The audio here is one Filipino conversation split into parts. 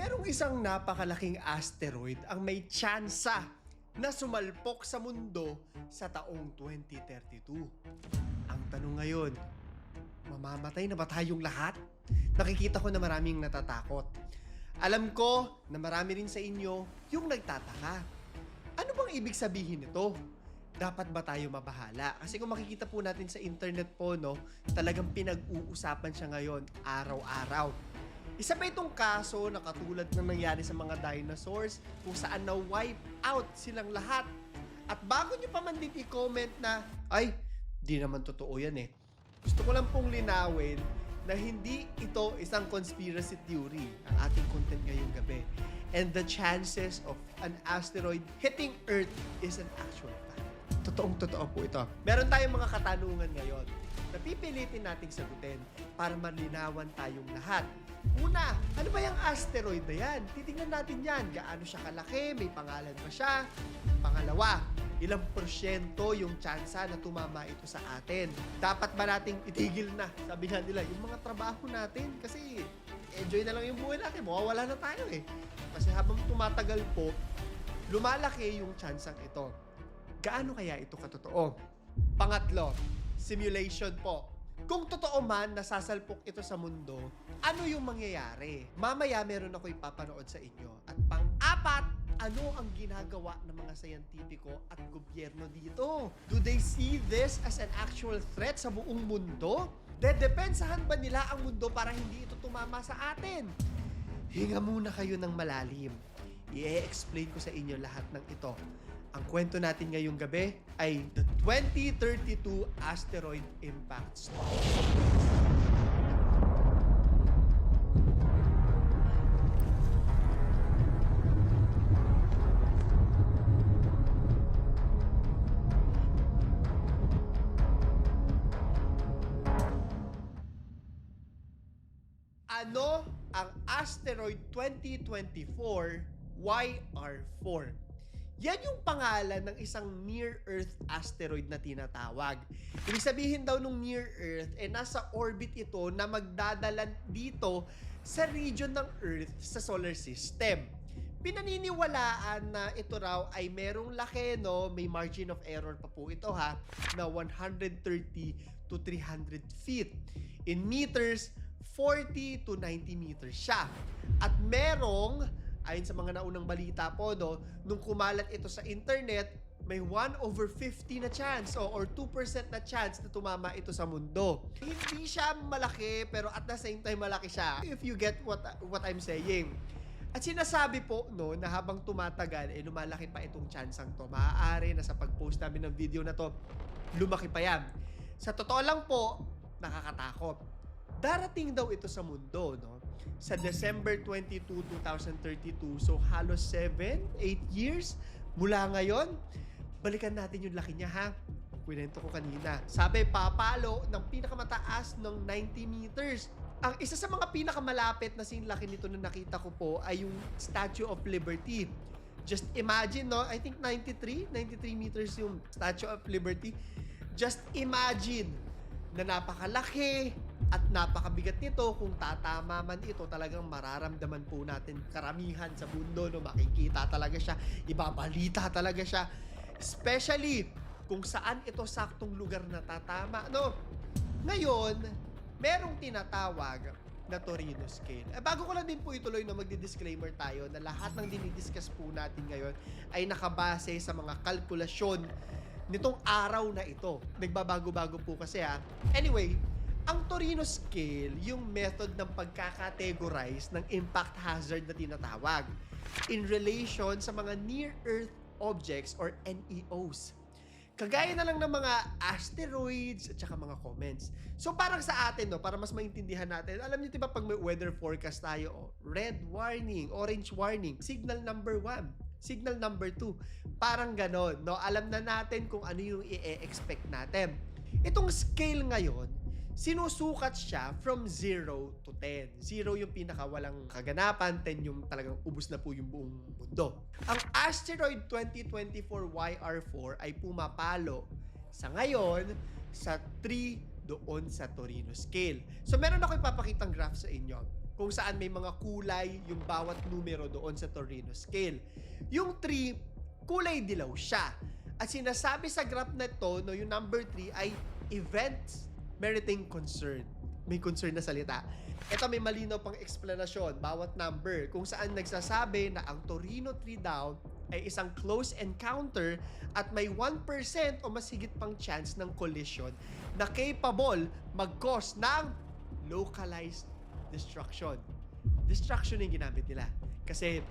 Merong isang napakalaking asteroid ang may tsansa na sumalpok sa mundo sa taong 2032. Ang tanong ngayon, mamamatay na ba tayong lahat? Nakikita ko na maraming natatakot. Alam ko na marami rin sa inyo yung nagtataka. Ano bang ibig sabihin nito? Dapat ba tayo mabahala? Kasi kung makikita po natin sa internet po, no, talagang pinag-uusapan siya ngayon araw-araw. Isa pa itong kaso na katulad ng nangyari sa mga dinosaurs kung saan na-wipe out silang lahat. At bago nyo pa man din i-comment na, ay, di naman totoo yan eh. Gusto ko lang pong linawin na hindi ito isang conspiracy theory ang ating content ngayong gabi. And the chances of an asteroid hitting Earth is an actual fact. Totoong totoo po ito. Meron tayong mga katanungan ngayon na pipilitin nating sagutin para malinawan tayong lahat. Una, ano ba yung asteroid na yan? Titingnan natin yan. Gaano siya kalaki? May pangalan ba siya? Pangalawa, ilang porsyento yung tsansa na tumama ito sa atin? Dapat ba nating itigil na? Sabi nga nila, yung mga trabaho natin. Kasi enjoy na lang yung buhay natin. Mawawala na tayo eh. Kasi habang tumatagal po, lumalaki yung tsansang ito. Gaano kaya ito katotoo? Pangatlo, simulation po. Kung totoo man nasasalpok ito sa mundo, ano yung mangyayari? Mamaya meron ako ipapanood sa inyo. At pang-apat, ano ang ginagawa ng mga sayantipiko at gobyerno dito? Do they see this as an actual threat sa buong mundo? Dedepensahan ba nila ang mundo para hindi ito tumama sa atin? Hinga muna kayo ng malalim. I-explain ko sa inyo lahat ng ito. Ang kwento natin ngayong gabi ay the 2032 Asteroid Impact Story. Ano ang Asteroid 2024 YR4? Yan yung pangalan ng isang near-Earth asteroid na tinatawag. Ibig sabihin daw nung near-Earth, eh nasa orbit ito na magdadala dito sa region ng Earth sa solar system. Pinaniniwalaan na ito raw ay merong laki, no? May margin of error pa po ito ha, na 130 to 300 feet. In meters, 40 to 90 meters siya. At merong ayon sa mga naunang balita po, no, nung kumalat ito sa internet, may 1 over 50 na chance o or 2% na chance na tumama ito sa mundo. Hindi siya malaki pero at the same time malaki siya if you get what what I'm saying. At sinasabi po no na habang tumatagal eh lumalaki pa itong chansang to. Maaari na sa pag-post namin ng video na to, lumaki pa yan. Sa totoo lang po, nakakatakot. Darating daw ito sa mundo, no? Sa December 22, 2032. So, halos 7, 8 years mula ngayon. Balikan natin yung laki niya, ha? Kwento ko kanina. Sabi, papalo ng pinakamataas ng 90 meters. Ang isa sa mga pinakamalapit na sinlaki nito na nakita ko po ay yung Statue of Liberty. Just imagine, no? I think 93, 93 meters yung Statue of Liberty. Just imagine na napakalaki at napakabigat nito kung tatama man ito talagang mararamdaman po natin karamihan sa mundo no makikita talaga siya ibabalita talaga siya especially kung saan ito saktong lugar na tatama no ngayon merong tinatawag na Torino scale. Eh, bago ko lang din po ituloy na magdi-disclaimer tayo na lahat ng dinidiscuss po natin ngayon ay nakabase sa mga kalkulasyon nitong araw na ito. Nagbabago-bago po kasi ha. Anyway, ang Torino scale, yung method ng pagkakategorize ng impact hazard na tinatawag in relation sa mga near-Earth objects or NEOs. Kagaya na lang ng mga asteroids at saka mga comments. So parang sa atin, no, para mas maintindihan natin, alam niyo 'di ba pag may weather forecast tayo, oh, red warning, orange warning, signal number one, signal number two. Parang ganon, no? Alam na natin kung ano yung i-expect natin. Itong scale ngayon, sinusukat siya from 0 to 10. 0 yung pinaka walang kaganapan, 10 yung talagang ubus na po yung buong mundo. Ang asteroid 2024 YR4 ay pumapalo sa ngayon sa 3 doon sa Torino scale. So meron ako ipapakitang graph sa inyo kung saan may mga kulay yung bawat numero doon sa Torino scale. Yung 3, kulay dilaw siya. At sinasabi sa graph na to, no, yung number 3 ay events meriting concern. May concern na salita. Ito may malinaw pang explanasyon, bawat number, kung saan nagsasabi na ang Torino 3 daw ay isang close encounter at may 1% o mas higit pang chance ng collision na capable mag-cause ng localized destruction. Destruction yung ginamit nila. Kasi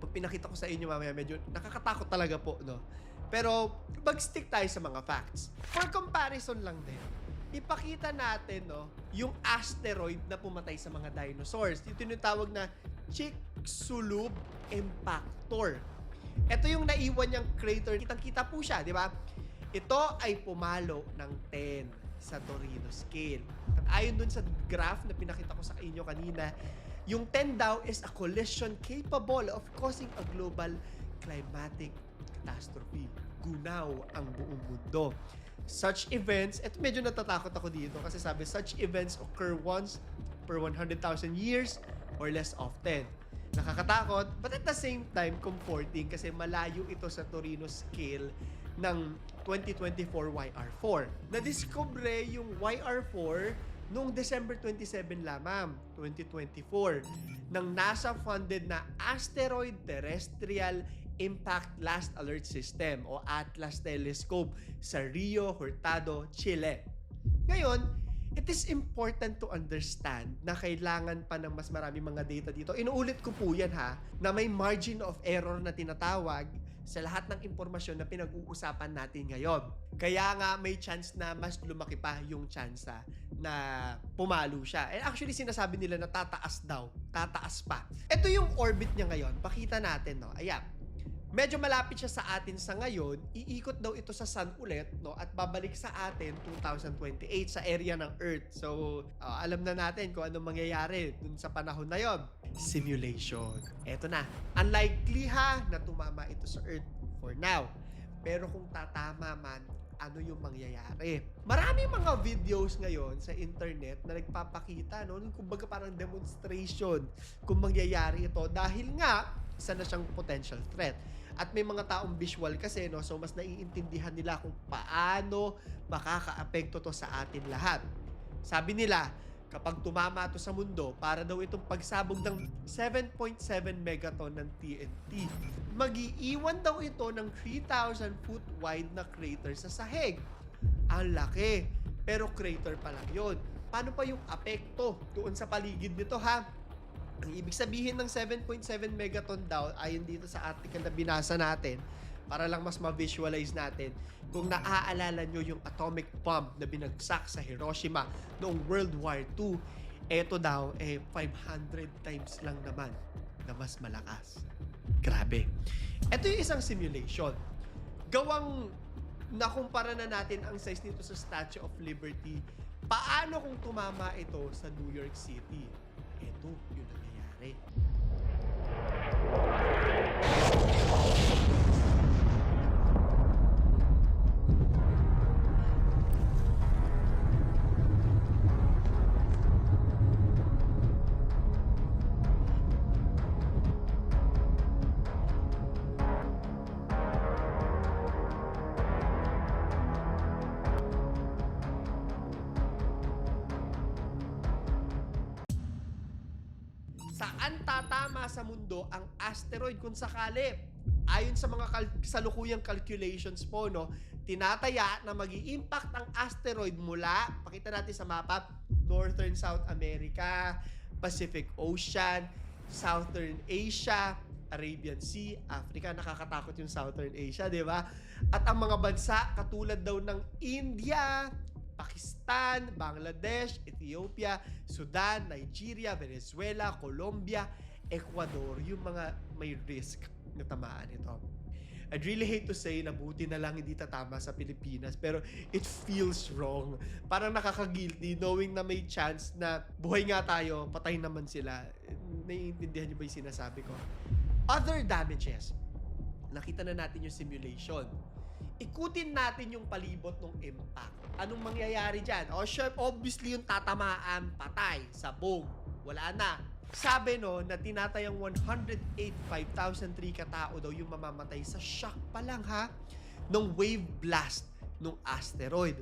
pag pinakita ko sa inyo mamaya, medyo nakakatakot talaga po, no? Pero mag-stick tayo sa mga facts. For comparison lang din, ipakita natin, no, yung asteroid na pumatay sa mga dinosaurs. Yung tinatawag na Chicxulub Impactor. Ito yung naiwan niyang crater. Kitang-kita po siya, di ba? Ito ay pumalo ng 10 sa Torino scale. At ayon dun sa graph na pinakita ko sa inyo kanina, yung 10 daw is a collision capable of causing a global climatic catastrophe. Gunaw ang buong mundo. Such events, eto medyo natatakot ako dito kasi sabi such events occur once per 100,000 years or less often. Nakakatakot, but at the same time, comforting kasi malayo ito sa Torino scale ng 2024 YR4. Nadiscover yung YR4 noong December 27 lamang, 2024, ng NASA-funded na Asteroid Terrestrial Impact Last Alert System o ATLAS Telescope sa Rio Hurtado, Chile. Ngayon, it is important to understand na kailangan pa ng mas marami mga data dito. Inuulit ko po yan ha, na may margin of error na tinatawag sa lahat ng impormasyon na pinag-uusapan natin ngayon. Kaya nga may chance na mas lumaki pa yung tsansa na pumalo siya. And actually sinasabi nila na tataas daw, tataas pa. Ito yung orbit niya ngayon. Pakita natin, no. Ayan. Medyo malapit siya sa atin sa ngayon. Iikot daw ito sa sun ulit, no? At babalik sa atin 2028 sa area ng Earth. So, uh, alam na natin kung anong mangyayari dun sa panahon na yon. Simulation. Eto na. Unlikely ha na tumama ito sa Earth for now. Pero kung tatama man, ano yung mangyayari. Maraming mga videos ngayon sa internet na nagpapakita, no? Kumbaga parang demonstration kung mangyayari ito dahil nga isa na siyang potential threat. At may mga taong visual kasi, no? So, mas naiintindihan nila kung paano makakaapekto to sa atin lahat. Sabi nila, kapag tumama to sa mundo, para daw itong pagsabog ng 7.7 megaton ng TNT. Magiiwan daw ito ng 3,000 foot wide na crater sa sahig. Ang laki. Pero crater pa lang yun. Paano pa yung apekto doon sa paligid nito ha? Ang ibig sabihin ng 7.7 megaton daw, ayon dito sa article na binasa natin, para lang mas ma-visualize natin, kung naaalala nyo yung atomic bomb na binagsak sa Hiroshima noong World War II, eto daw, eh, 500 times lang naman na mas malakas. Grabe. Ito yung isang simulation. Gawang nakumpara na natin ang size nito sa Statue of Liberty. Paano kung tumama ito sa New York City? Ito yung nangyayari. Saan tatama sa mundo ang asteroid kung sakali? Ayon sa mga kal- salukuyang calculations po, no, tinataya na mag impact ang asteroid mula, pakita natin sa mapa, Northern South America, Pacific Ocean, Southern Asia, Arabian Sea, Africa, nakakatakot yung Southern Asia, di ba? At ang mga bansa katulad daw ng India, Pakistan, Bangladesh, Ethiopia, Sudan, Nigeria, Venezuela, Colombia, Ecuador, yung mga may risk na tamaan ito. I'd really hate to say na buti na lang hindi tatama sa Pilipinas pero it feels wrong. Parang nakaka-guilty knowing na may chance na buhay nga tayo, patay naman sila. Naiintindihan niyo ba yung sinasabi ko? Other damages. Nakita na natin yung simulation ikutin natin yung palibot ng impact. Anong mangyayari dyan? O, sure, obviously yung tatamaan, patay, sabog. wala na. Sabi no, na tinatayang 108,503 katao daw yung mamamatay sa shock pa lang ha, ng wave blast ng asteroid.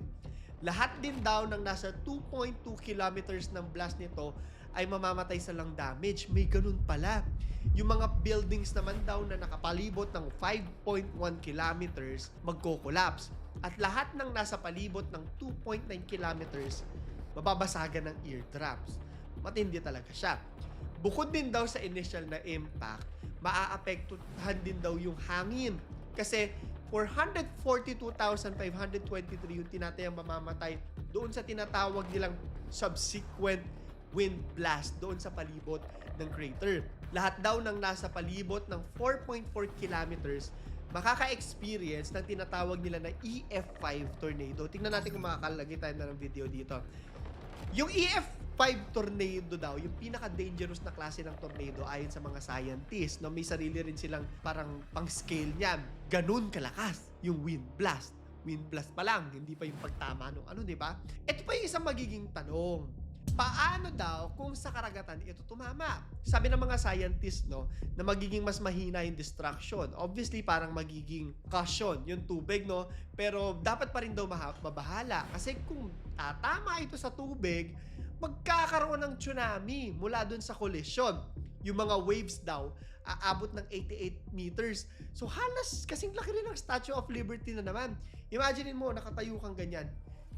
Lahat din daw ng nasa 2.2 kilometers ng blast nito ay mamamatay sa lang damage. May ganun pala. Yung mga buildings naman daw na nakapalibot ng 5.1 kilometers magko-collapse. At lahat ng nasa palibot ng 2.9 kilometers mababasagan ng eardrums. Matindi talaga siya. Bukod din daw sa initial na impact, maaapektuhan din daw yung hangin. Kasi 442,523 yung tinatayang mamamatay doon sa tinatawag nilang subsequent wind blast doon sa palibot ng crater. Lahat daw ng nasa palibot ng 4.4 kilometers makaka-experience ng tinatawag nila na EF5 tornado. Tingnan natin kung makakalagay tayo na ng video dito. Yung EF5 tornado daw, yung pinaka-dangerous na klase ng tornado ayon sa mga scientists, no, may sarili rin silang parang pang-scale niyan. Ganun kalakas yung wind blast. Wind blast pa lang, hindi pa yung pagtama nung ano, di ba? Ito pa yung isang magiging tanong. Paano daw kung sa karagatan ito tumama? Sabi ng mga scientists, no, na magiging mas mahina yung destruction. Obviously, parang magiging caution yung tubig, no? Pero dapat pa rin daw mabahala. Kasi kung tatama ito sa tubig, magkakaroon ng tsunami mula dun sa collision. Yung mga waves daw, aabot ng 88 meters. So halos kasing laki rin ng Statue of Liberty na naman. Imagine mo, nakatayo kang ganyan.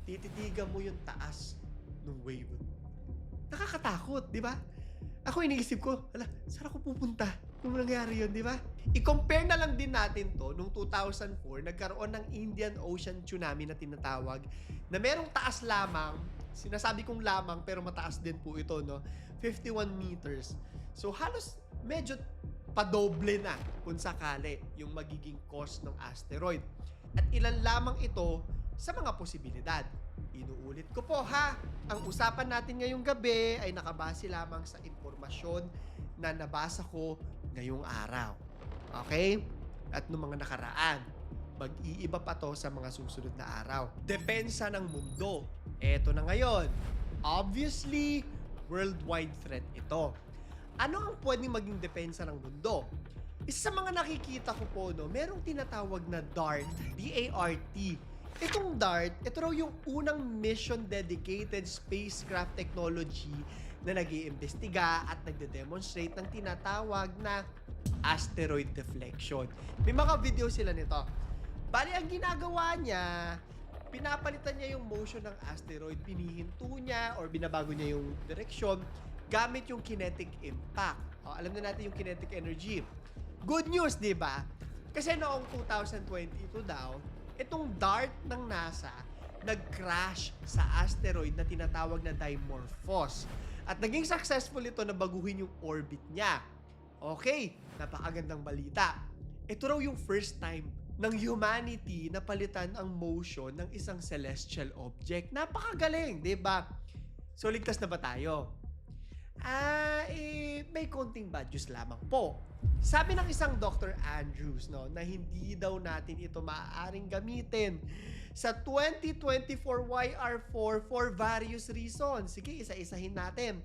Tititigan mo yung taas ng wave. Nakakatakot, di ba? Ako iniisip ko, ala, saan ako pupunta? Kung nangyari yun, di ba? I-compare na lang din natin to, nung 2004, nagkaroon ng Indian Ocean Tsunami na tinatawag, na merong taas lamang, sinasabi kong lamang, pero mataas din po ito, no? 51 meters. So, halos medyo padoble na kung sakali yung magiging cost ng asteroid. At ilan lamang ito sa mga posibilidad. Inuulit ko po ha, ang usapan natin ngayong gabi ay nakabase lamang sa impormasyon na nabasa ko ngayong araw. Okay? At noong mga nakaraan, mag-iiba pa to sa mga susunod na araw. Depensa ng mundo. Eto na ngayon. Obviously, worldwide threat ito. Ano ang pwedeng maging depensa ng mundo? Isa sa mga nakikita ko po, no, merong tinatawag na DART, D-A-R-T. Itong DART, ito raw yung unang mission-dedicated spacecraft technology na nag iimbestiga at nagde-demonstrate ng tinatawag na asteroid deflection. May mga video sila nito. Bali, ang ginagawa niya, pinapalitan niya yung motion ng asteroid, pinihinto niya or binabago niya yung direksyon gamit yung kinetic impact. O, alam na natin yung kinetic energy. Good news, di ba? Kasi noong 2022 daw, itong DART ng NASA nag-crash sa asteroid na tinatawag na Dimorphos. At naging successful ito na baguhin yung orbit niya. Okay, napakagandang balita. Ito raw yung first time ng humanity na palitan ang motion ng isang celestial object. Napakagaling, di ba? So, ligtas na ba tayo? Ah, eh, may konting bad news lamang po. Sabi ng isang Dr. Andrews no, na hindi daw natin ito maaaring gamitin sa 2024 YR4 for various reasons. Sige, isa-isahin natin.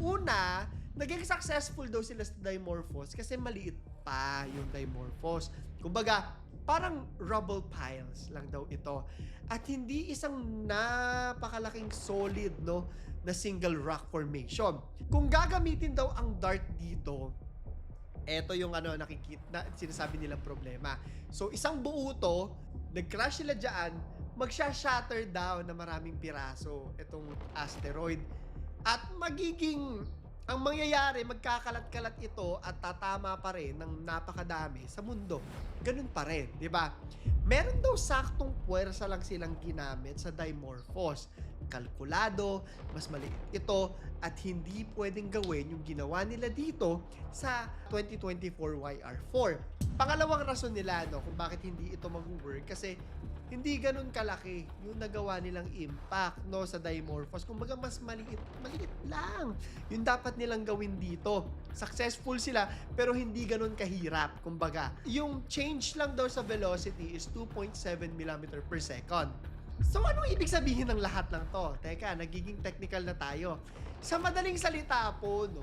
Una, naging successful daw sila sa Dimorphos kasi maliit pa yung Dimorphos. Kumbaga, parang rubble piles lang daw ito. At hindi isang napakalaking solid no na single rock formation. Kung gagamitin daw ang dart dito, eto yung ano nakikita na sinasabi nilang problema. So isang buo to, nag-crash sila diyan, magsha-shatter down na maraming piraso itong asteroid at magiging ang mangyayari, magkakalat-kalat ito at tatama pa rin ng napakadami sa mundo. Ganun pa rin, di ba? Meron daw saktong puwersa lang silang ginamit sa Dimorphos. Kalkulado, mas maliit ito, at hindi pwedeng gawin yung ginawa nila dito sa 2024 YR4. Pangalawang rason nila no, kung bakit hindi ito mag-work kasi hindi ganun kalaki yung nagawa nilang impact no sa Dimorphos. Kumbaga mas maliit, maliit lang. Yung dapat nilang gawin dito. Successful sila pero hindi ganun kahirap. Kumbaga, yung change lang daw sa velocity is 2.7 mm per second. So anong ibig sabihin ng lahat ng to? Teka, nagiging technical na tayo. Sa madaling salita po, no,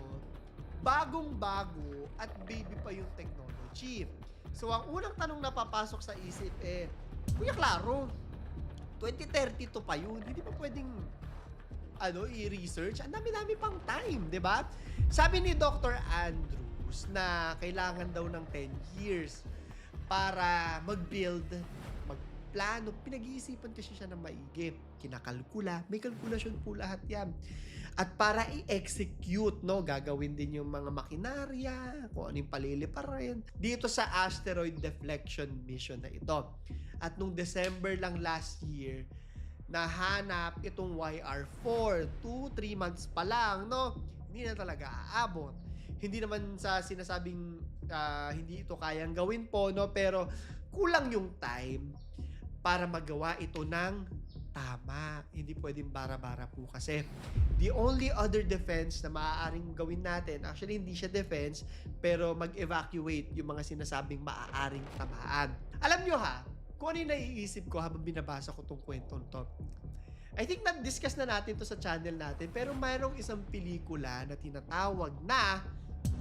bagong-bago at baby pa yung technology. So ang unang tanong na papasok sa isip eh, Kuya Claro, 2032 pa yun. Hindi pa pwedeng ano, i-research. Ang dami-dami pang time, di ba? Sabi ni Dr. Andrews na kailangan daw ng 10 years para mag-build, magplano. Pinag-iisipan kasi siya ng maigi. Kinakalkula. May kalkulasyon po lahat yan. At para i-execute, no, gagawin din yung mga makinarya, kung ano yung paliliparin, dito sa asteroid deflection mission na ito. At nung December lang last year, nahanap itong YR4. 2-3 months pa lang, no? Hindi na talaga aabot. Hindi naman sa sinasabing ah, hindi ito kayang gawin po, no? Pero kulang yung time para magawa ito ng tama. Hindi pwedeng bara-bara po kasi the only other defense na maaaring gawin natin, actually hindi siya defense, pero mag-evacuate yung mga sinasabing maaaring tamaan. Alam nyo ha, kung ano yung naiisip ko habang binabasa ko tong kwento to. I think na-discuss na natin to sa channel natin, pero mayroong isang pelikula na tinatawag na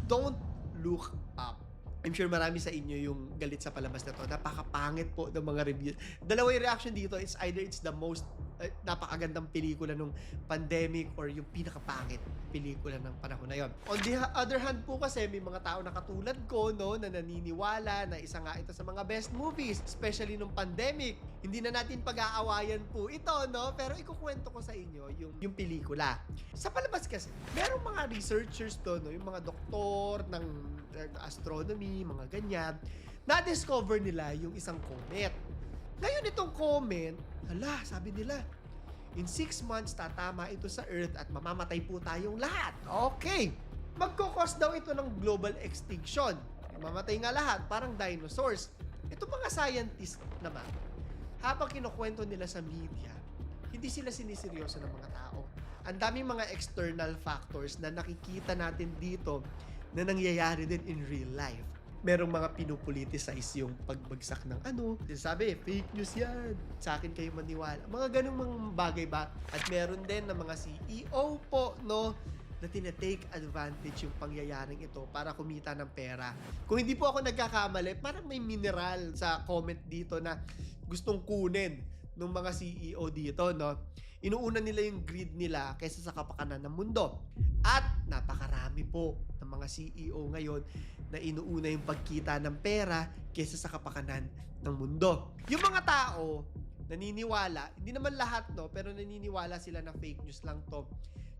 Don't Look Up. I'm sure marami sa inyo yung galit sa palabas na to. Napakapangit po ng mga reviews. Dalawa yung reaction dito. It's either it's the most eh, napakagandang pelikula nung pandemic or yung pinakapangit pelikula ng panahon na yon. On the other hand po kasi may mga tao na katulad ko no na naniniwala na isa nga ito sa mga best movies especially nung pandemic. Hindi na natin pag-aawayan po ito no pero ikukwento ko sa inyo yung yung pelikula. Sa palabas kasi merong mga researchers to no yung mga doktor ng uh, astronomy, mga ganyan na-discover nila yung isang comet. Ngayon itong comet, hala, sabi nila, in 6 months tatama ito sa Earth at mamamatay po tayong lahat. Okay. Magkukos daw ito ng global extinction. Mamatay nga lahat, parang dinosaurs. Ito mga scientist naman, habang kinukwento nila sa media, hindi sila siniseryoso ng mga tao. Ang daming mga external factors na nakikita natin dito na nangyayari din in real life merong mga pinupoliticize yung pagbagsak ng ano. Sabi, fake news yan. Sa akin kayo maniwala. Mga ganung mga bagay ba? At meron din ng mga CEO po, no? na tinatake advantage yung pangyayaring ito para kumita ng pera. Kung hindi po ako nagkakamali, parang may mineral sa comment dito na gustong kunin ng mga CEO dito, no? Inuuna nila yung greed nila kaysa sa kapakanan ng mundo. At napakarami po ng mga CEO ngayon na inuuna yung pagkita ng pera kaysa sa kapakanan ng mundo. Yung mga tao, naniniwala, hindi naman lahat no, pero naniniwala sila na fake news lang to.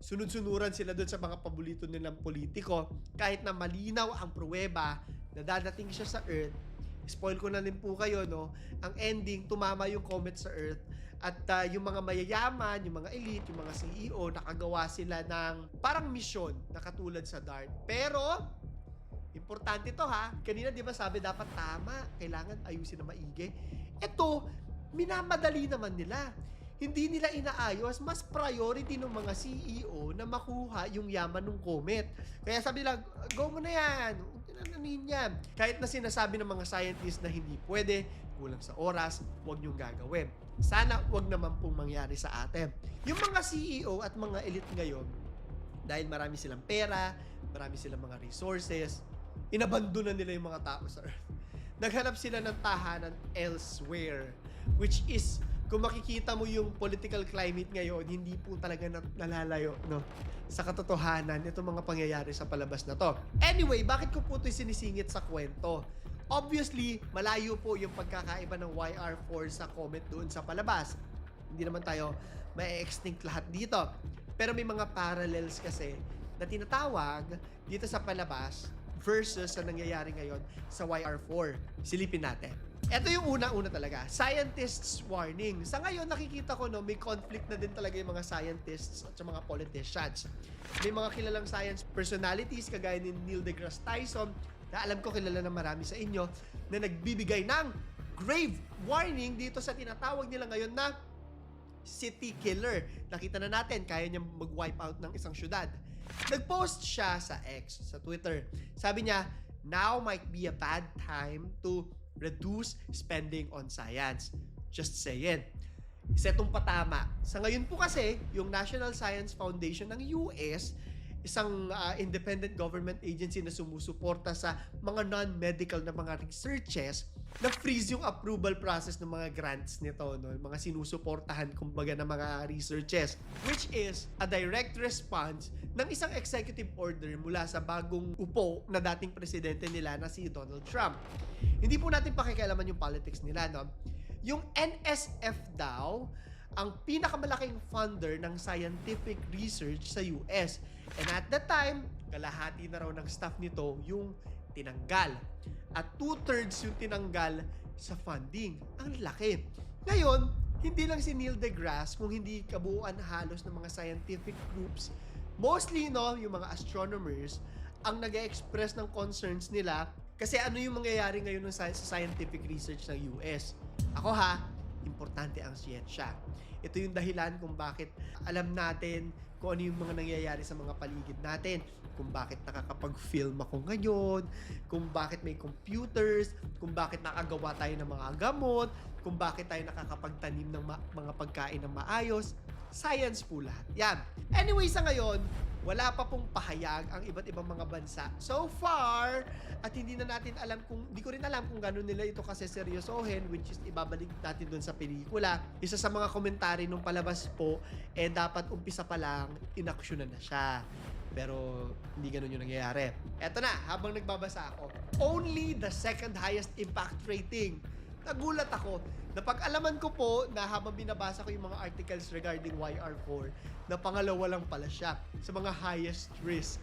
Sunod-sunuran sila doon sa mga paborito nilang politiko kahit na malinaw ang pruweba na dadating siya sa Earth. Spoil ko na rin po kayo, no? Ang ending, tumama yung comet sa Earth at ah, yung mga mayayaman, yung mga elite, yung mga CEO, nakagawa sila ng parang misyon na katulad sa DART. Pero, importante to ha. Kanina di ba sabi dapat tama, kailangan ayusin na maigi. Ito, minamadali naman nila. Hindi nila inaayos, mas priority ng mga CEO na makuha yung yaman ng comet. Kaya sabi nila, go mo na yan, tinananin yan. Kahit na sinasabi ng mga scientists na hindi pwede, kulang sa oras, huwag niyong gagawin. Sana huwag naman pong mangyari sa atin. Yung mga CEO at mga elite ngayon, dahil marami silang pera, marami silang mga resources, inabandona nila yung mga tao sa Earth. Naghanap sila ng tahanan elsewhere, which is, kung makikita mo yung political climate ngayon, hindi po talaga na, nalalayo no, sa katotohanan itong mga pangyayari sa palabas na to. Anyway, bakit ko po ito sinisingit sa kwento? Obviously, malayo po yung pagkakaiba ng YR4 sa comet doon sa palabas. Hindi naman tayo may-extinct lahat dito. Pero may mga parallels kasi na tinatawag dito sa palabas versus sa nangyayari ngayon sa YR4. Silipin natin. Ito yung una-una talaga. Scientists warning. Sa ngayon, nakikita ko no, may conflict na din talaga yung mga scientists at mga politicians. May mga kilalang science personalities kagaya ni Neil deGrasse Tyson na alam ko kilala na marami sa inyo na nagbibigay ng grave warning dito sa tinatawag nila ngayon na city killer. Nakita na natin, kaya niya mag-wipe out ng isang syudad. Nag-post siya sa X, sa Twitter. Sabi niya, now might be a bad time to reduce spending on science. Just saying. isa itong patama. Sa ngayon po kasi, yung National Science Foundation ng US, isang ah, independent government agency na sumusuporta sa mga non-medical na mga researches, na-freeze yung approval process ng mga grants nito, no? Mga sinusuportahan, kumbaga, ng mga researches. Which is a direct response ng isang executive order mula sa bagong upo na dating presidente nila na si Donald Trump. Hindi po natin pakikialaman yung politics nila, no? Yung NSF daw, ang pinakamalaking funder ng scientific research sa US. And at that time, kalahati na raw ng staff nito yung tinanggal. At two-thirds yung tinanggal sa funding. Ang laki. Ngayon, hindi lang si Neil deGrasse kung hindi kabuuan halos ng mga scientific groups. Mostly, no, yung mga astronomers, ang nag express ng concerns nila kasi ano yung mangyayari ngayon sa scientific research ng US. Ako ha, importante ang siyensya. Ito yung dahilan kung bakit alam natin kung ano yung mga nangyayari sa mga paligid natin. Kung bakit nakakapag-film ako ngayon, kung bakit may computers, kung bakit nakagawa tayo ng mga gamot, kung bakit tayo nakakapagtanim ng mga pagkain ng maayos. Science po lahat. Yan. Anyway, sa ngayon, wala pa pong pahayag ang iba't ibang mga bansa so far at hindi na natin alam kung hindi ko rin alam kung gano'n nila ito kasi seryosohin which is ibabalik natin doon sa pelikula isa sa mga komentary nung palabas po eh dapat umpisa pa lang inaksyonan na siya pero hindi ganun yung nangyayari. Eto na, habang nagbabasa ako. Only the second highest impact rating. Nagulat ako. Napag-alaman ko po na habang binabasa ko yung mga articles regarding YR4, na pangalawa lang pala siya sa mga highest risk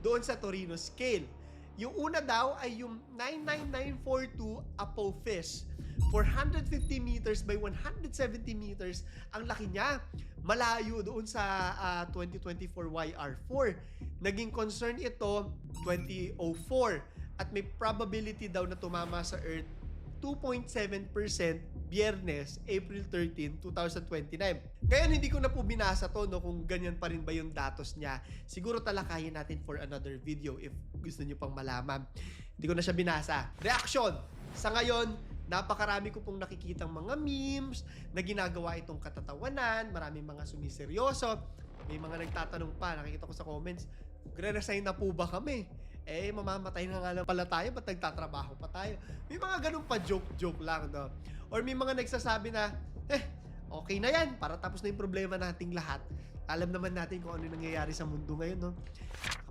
doon sa Torino scale. Yung una daw ay yung 99942 Apophis. 450 meters by 170 meters. Ang laki niya. Malayo doon sa ah, 2024 YR4. Naging concern ito 2004 at may probability daw na tumama sa Earth 2.7% Biyernes, April 13, 2029. Ngayon, hindi ko na po binasa to no, kung ganyan pa rin ba yung datos niya. Siguro talakayin natin for another video if gusto niyo pang malaman. Hindi ko na siya binasa. Reaction! Sa ngayon, napakarami ko pong nakikitang mga memes na ginagawa itong katatawanan, maraming mga sumiseryoso, may mga nagtatanong pa, nakikita ko sa comments, gre-resign na po ba kami? Eh, mamamatay na nga lang pala tayo, ba't nagtatrabaho pa tayo? May mga ganun pa joke-joke lang, no? Or may mga nagsasabi na, eh, okay na yan, para tapos na yung problema nating lahat. Alam naman natin kung ano nangyayari sa mundo ngayon, no?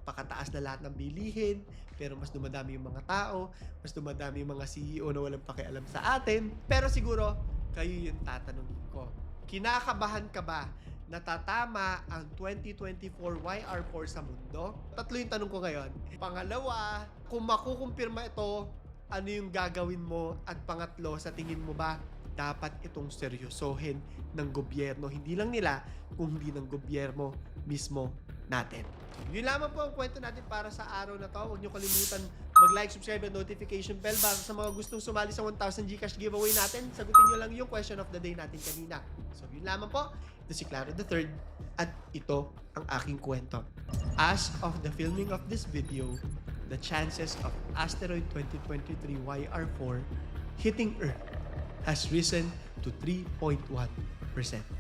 Kapakataas na lahat ng bilihin, pero mas dumadami yung mga tao, mas dumadami yung mga CEO na walang pakialam sa atin. Pero siguro, kayo yung tatanungin ko. Kinakabahan ka ba natatama ang 2024 YR4 sa mundo? Tatlo yung tanong ko ngayon. Pangalawa, kung makukumpirma ito, ano yung gagawin mo? At pangatlo, sa tingin mo ba dapat itong seryosohin ng gobyerno? Hindi lang nila, kung hindi ng gobyerno mismo natin. Yun lamang po ang kwento natin para sa araw na to. Huwag nyo kalimutan mag-like, subscribe, and notification bell para sa mga gustong sumali sa 1,000 Gcash giveaway natin. Sagutin nyo lang yung question of the day natin kanina. So, yun lamang po. Ito si Claro the Third at ito ang aking kwento. As of the filming of this video, the chances of asteroid 2023 YR4 hitting Earth has risen to 3.1%.